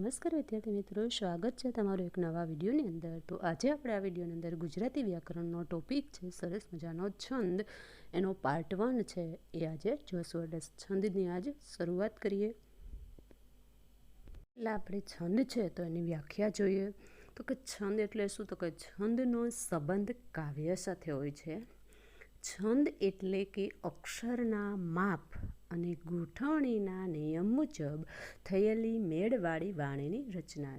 નમસ્કાર વિદ્યાર્થી મિત્રો, સ્વાગત છે તમારું એક નવા વિડીયોની અંદર. તો આજે આપણે આ વિડીયોની અંદર ગુજરાતી વ્યાકરણનો ટોપિક છે, સરસ મજાનો છંદ. એનો પાર્ટ વન છે. એ આજે જોશું. છંદની આજે શરૂઆત કરીએ. એટલે આપણે છંદ છે તો એની વ્યાખ્યા જોઈએ. તો કે છંદ એટલે શું? તો કે છંદનો સંબંધ કાવ્ય સાથે હોય છે. છંદ એટલે કે અક્ષરના માપ અને ગોઠવણીના નિયમ મુજબ થયેલી મેળવાળી વાણીની રચના.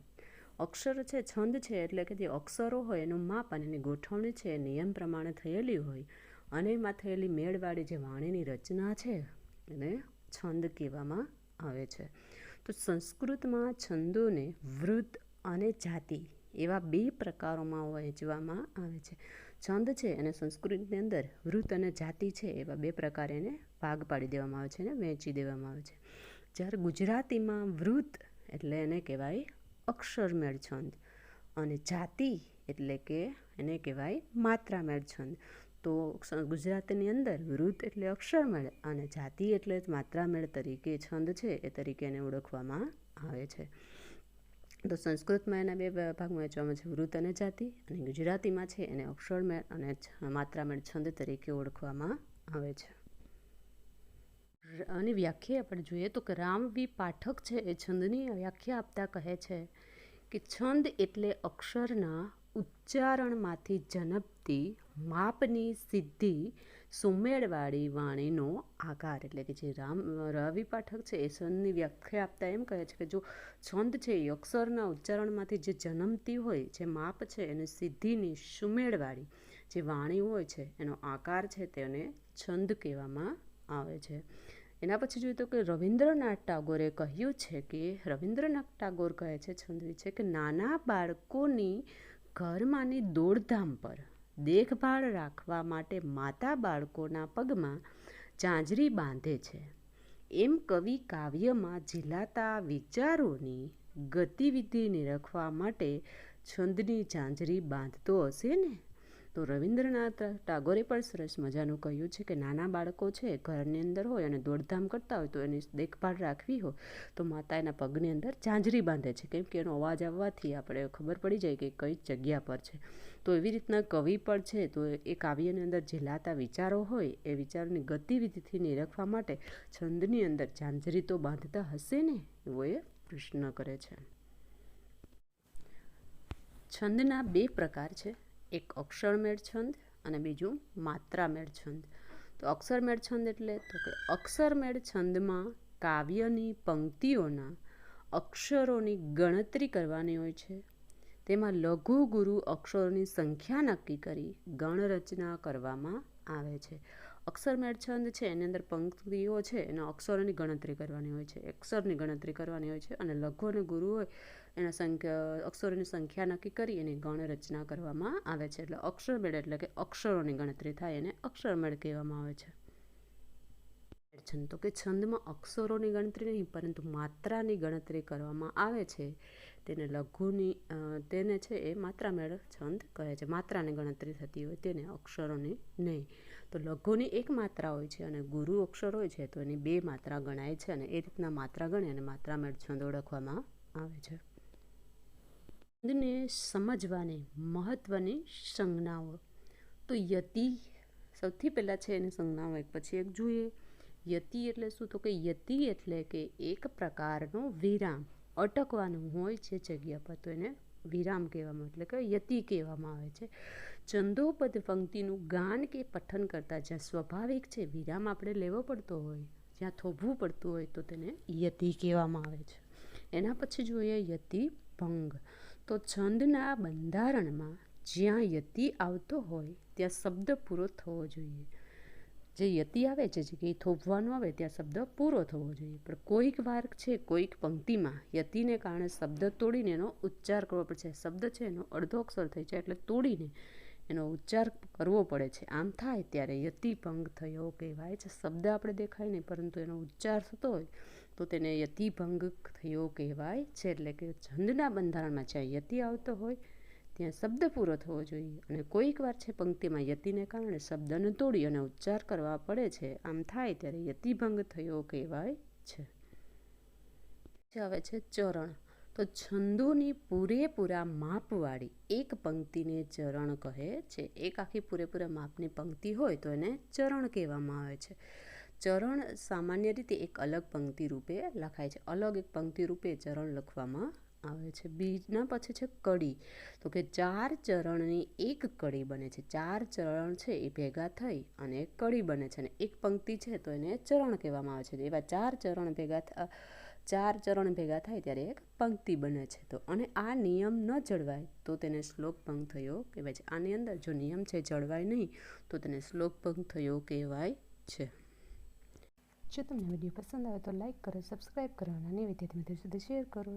અક્ષર છે, છંદ છે, એટલે કે જે અક્ષરો હોય એનું માપ અને એની ગોઠવણી છે નિયમ પ્રમાણે થયેલી હોય. અને એમાં થયેલી મેળવાળી જે વાણીની રચના છે એને છંદ કહેવામાં આવે છે. તો સંસ્કૃતમાં છંદોને વૃદ્ધ અને જાતિ એવા બે પ્રકારોમાં વહેંચવામાં આવે છે. છંદ છે અને સંસ્કૃતની અંદર વૃત્ત અને જાતિ છે, એવા બે પ્રકારે એને ભાગ પાડી દેવામાં આવે છે અને વહેંચી દેવામાં આવે છે. જ્યારે ગુજરાતીમાં વૃત્ત એટલે એને કહેવાય અક્ષરમેળ છંદ અને જાતિ એટલે કે એને કહેવાય માત્રામેળ છંદ. તો ગુજરાતની અંદર વૃત એટલે અક્ષરમેળ અને જાતિ એટલે માત્રામેળ તરીકે છંદ છે એ તરીકે એને ઓળખવામાં આવે છે. તો સંસ્કૃતમાં એના બે ભાગમાં વહેંચવામાં છે. વૃત્ત અને જાતિ અને ગુજરાતીમાં છે એને અક્ષરમેળ અને માત્રામેળ છંદ તરીકે ઓળખવામાં આવે છે. અને વ્યાખ્યા આપણે જોઈએ તો કે રામવી પાઠક છે એ છંદની વ્યાખ્યા આપતા કહે છે કે છંદ એટલે અક્ષરના ઉચ્ચારણમાંથી જનપતી માપની સિદ્ધિ સુમેળવાળી વાણીનો આકાર એટલે કે જે રામ, રવિ પાઠક છે એ છંદની વ્યાખ્યા આપતા એમ કહે છે કે જો છંદ છે એ અક્ષરના ઉચ્ચારણમાંથી જે જન્મતી હોય, જે માપ છે એને સિદ્ધિની સુમેળવાળી જે વાણી હોય છે એનો આકાર છે તેને છંદ કહેવામાં આવે છે. એના પછી જોઈએ તો કે રવિન્દ્રનાથ ટાગોરે કહ્યું છે કે, રવિન્દ્રનાથ ટાગોર કહે છે છંદ વિશે કે નાના બાળકોની ઘરમાંની દોડધામ પર દેખભાળ રાખવા માટે માતા બાળકોના પગમાં ઝાંઝરી બાંધે છે. એમ કવિ કાવ્યમાં ઝીલાતા વિચારોની ગતિવિધિ નિરખવા માટે છંદની ઝાંઝરી બાંધતો હશે ને? તો રવિન્દ્રનાથ ટાગોરે પણ સરસ મજાનું કહ્યું છે કે નાના બાળકો છે, ઘરની અંદર હોય અને દોડધામ કરતા હોય તો એની દેખભાળ રાખવી હોય તો માતા એના પગની અંદર ઝાંઝરી બાંધે છે. કેમ કે એનો અવાજ આવવાથી આપણે ખબર પડી જાય કે કઈ જગ્યા પર છે. તો એવી રીતના કવિ પણ છે, તો એ કાવ્યની અંદર ઝીલાતા વિચારો હોય, એ વિચારોની ગતિવિધિથી નિરખવા માટે છંદની અંદર ઝાંઝરી તો બાંધતા હશે ને? એવો એ પ્રશ્ન કરે છે. છંદના બે પ્રકાર છે. એક અક્ષરમેળ છંદ અને બીજું માત્રામેળ છંદ તો અક્ષરમેળ છંદ એટલે તો કે અક્ષરમેળ છંદમાં કાવ્યની પંક્તિઓના અક્ષરોની ગણતરી કરવાની હોય છે. તેમાં લઘુ ગુરુ અક્ષરોની સંખ્યા નક્કી કરી ગણરચના કરવામાં આવે છે. અક્ષરમેળ છંદ છે, એની અંદર પંક્તિઓ છે, એના અક્ષરોની ગણતરી કરવાની હોય છે, અક્ષરની ગણતરી કરવાની હોય છે અને લઘુ અને ગુરુ હોય, એના સંખ્યા, અક્ષરોની સંખ્યા નક્કી કરી એની ગણ રચના કરવામાં આવે છે. એટલે અક્ષરમેળ એટલે કે અક્ષરોની ગણતરી થાય એને અક્ષરમેળ કહેવામાં આવે છે. છંદ તો કે છંદમાં અક્ષરોની ગણતરી નહીં, પરંતુ માત્રાની ગણતરી કરવામાં આવે છે. તેને લઘુની તેને છે એ માત્રામેળ છંદ કહે છે. માત્રાની ગણતરી થતી હોય તેને અક્ષરોની નહીં. તો લઘુની એક માત્રા હોય છે અને ગુરુ અક્ષર હોય છે તો એની બે માત્રા ગણાય છે અને એ રીતના માત્રા ગણી અને માત્રામેળ છંદ ઓળખવામાં આવે છે. છંદને સમજવાની મહત્ત્વની સંજ્ઞાઓ. તો યતિ સૌથી પહેલાં છે એની સંજ્ઞાઓ, એક પછી એક જોઈએ. યતિ એટલે શું? તો કે યતિ એટલે કે એક પ્રકારનો વિરામ. અટકવાનું હોય છે જગ્યા પર, તો એને વિરામ કહેવામાં એટલે કે યતિ કહેવામાં આવે છે. ચંદોપદ પંક્તિનું ગાન કે પઠન કરતાં જ્યાં સ્વાભાવિક છે, વિરામ આપણે લેવો પડતો હોય, જ્યાં થોભવું પડતું હોય, તો તેને યતિ કહેવામાં આવે છે. એના પછી જોઈએ યતિ ભંગ. તો છંદના બંધારણમાં જ્યાં યતિ આવતો હોય, ત્યાં શબ્દ પૂરો થવો જોઈએ. જે યતિ આવે છે, જે કંઈ થોભવાનું આવે, ત્યાં શબ્દ પૂરો થવો જોઈએ. પણ કોઈક વાર છે, કોઈક પંક્તિમાં યતિને કારણે શબ્દ તોડીને એનો ઉચ્ચાર કરવો પડે છે. શબ્દ છે, એનો અડધો અક્ષર થઈ જાય એટલે તોડીને એનો ઉચ્ચાર કરવો પડે છે. આમ થાય ત્યારે યતિભંગ થયો કહેવાય છે. શબ્દ આપણે દેખાય નહીં, પરંતુ એનો ઉચ્ચાર થતો હોય તો તેને યતિભંગ થયો કહેવાય છે. એટલે કે છંદના બંધારણમાં જ્યાં યતિ આવતો હોય ત્યાં શબ્દ પૂરો થવો જોઈએ અને કોઈક વાર છે પંક્તિમાં યતિને કારણે શબ્દને તોડી અને ઉચ્ચાર કરવા પડે છે. આમ થાય ત્યારે યતિભંગ થયો કહેવાય છે. આવે છે ચરણ. તો છંદોની પૂરેપૂરા માપવાળી એક પંક્તિને ચરણ કહે છે. એક આખી પૂરેપૂરા માપની પંક્તિ હોય તો એને ચરણ કહેવામાં આવે છે. ચરણ સામાન્ય રીતે એક અલગ પંક્તિ રૂપે લખાય છે. અલગ એક પંક્તિ રૂપે ચરણ લખવામાં આવે છે. બીજના પછી છે કડી. તો કે ચાર ચરણની એક કડી બને છે. ચાર ચરણ છે એ ભેગા થઈ અને કડી બને છે અને એક પંક્તિ છે તો એને ચરણ કહેવામાં આવે છે. એવા ચાર ચરણ ભેગા ચાર ચરણ ભેગા થાય ત્યારે એક પંક્તિ બને છે. તો અને આ નિયમ ન જળવાય તો તેને શ્લોક ભંગ થયો કહેવાય છે. આની અંદર જો નિયમ છે જળવાય નહીં તો તેને શ્લોક ભંગ થયો કહેવાય છે. જો તમને વીડિયો પસંદ આવે તો લાઇક કરો, સબસ્ક્રાઈબ કરો અને વિદ્યાર્થી મિત્રો સુધી શેર કરો.